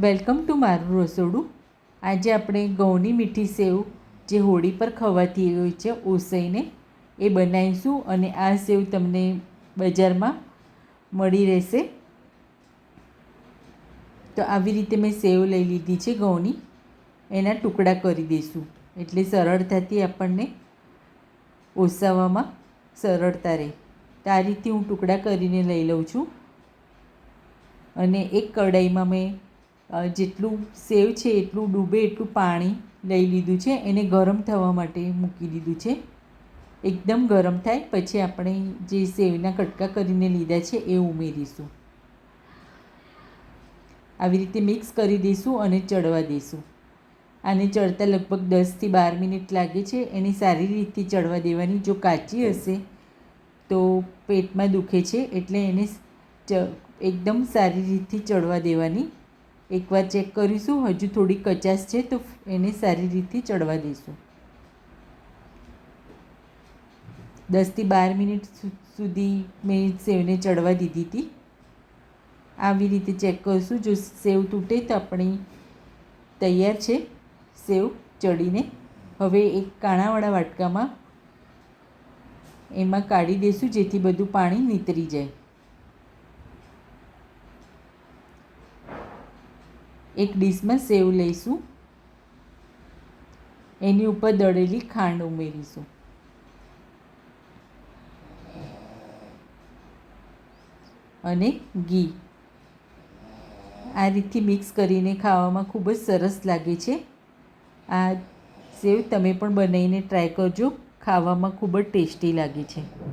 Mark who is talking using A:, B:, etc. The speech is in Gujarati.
A: વેલકમ ટુ મારું રસોડું. આજે આપણે ઘઉંની મીઠી સેવ, જે હોળી પર ખવાતી હોય છે, ઓસઈને એ બનાવીશું અને આ સેવ તમને બજારમાં મળી રહેશે. તો આવી રીતે મેં સેવ લઈ લીધી છે ઘઉંની. એના ટુકડા કરી દઈશું. એટલે સરળતાથી આપણને ઓસાવામાં સરળતા રહે. તો આ રીતે હું ટુકડા કરીને લઈ લઉં છું. અને એક કઢાઈમાં મેં જેટલું સેવ છે, એટલું ડૂબે, એટલું પાણી લઈ લીધું છે. એને ગરમ થવા માટે મૂકી દીધું છે. એકદમ ગરમ થાય, પછી આપણે જે સેવના કટકા કરીને લીધા છે, એ ઉમેરીશું. આવી રીતે મિક્સ કરી દઈશું અને ચડવા દઈશું. આને ચડતા લગભગ દસથી બાર મિનિટ લાગે છે. એને સારી રીતે ચડવા દેવાની. જો કાચી હશે, તો પેટમાં દુખે છે, એટલે એને ચ, એકદમ સારી રીતથી ચડવા દેવાની. એકવાર ચેક કરીશું, હજુ થોડી કચાશ છે, તો એને સારી રીતથી ચડવા દઈશું. દસથી બાર મિનિટ સુધી મેં સેવને ચડવા દીધી હતી. આવી રીતે ચેક કરીશું, જો સેવ તૂટે તો આપણી તૈયાર છે, સેવ ચડીને. હવે એક કાણાવાળા વાટકામાં એમાં કાઢી દઈશું, જેથી બધું પાણી નીતરી જાય. એક ડીશમાં સેવ લઈશું. એની ઉપર દળેલી ખાંડ ઉમેરીશું. અને ઘી. આ રીતથી મિક્સ કરીને ખાવામાં ખૂબ જ સરસ લાગે છે. આ સેવ તમે પણ બનાવીને ટ્રાય કરજો. ખાવામાં ખૂબ જ ટેસ્ટી લાગે છે.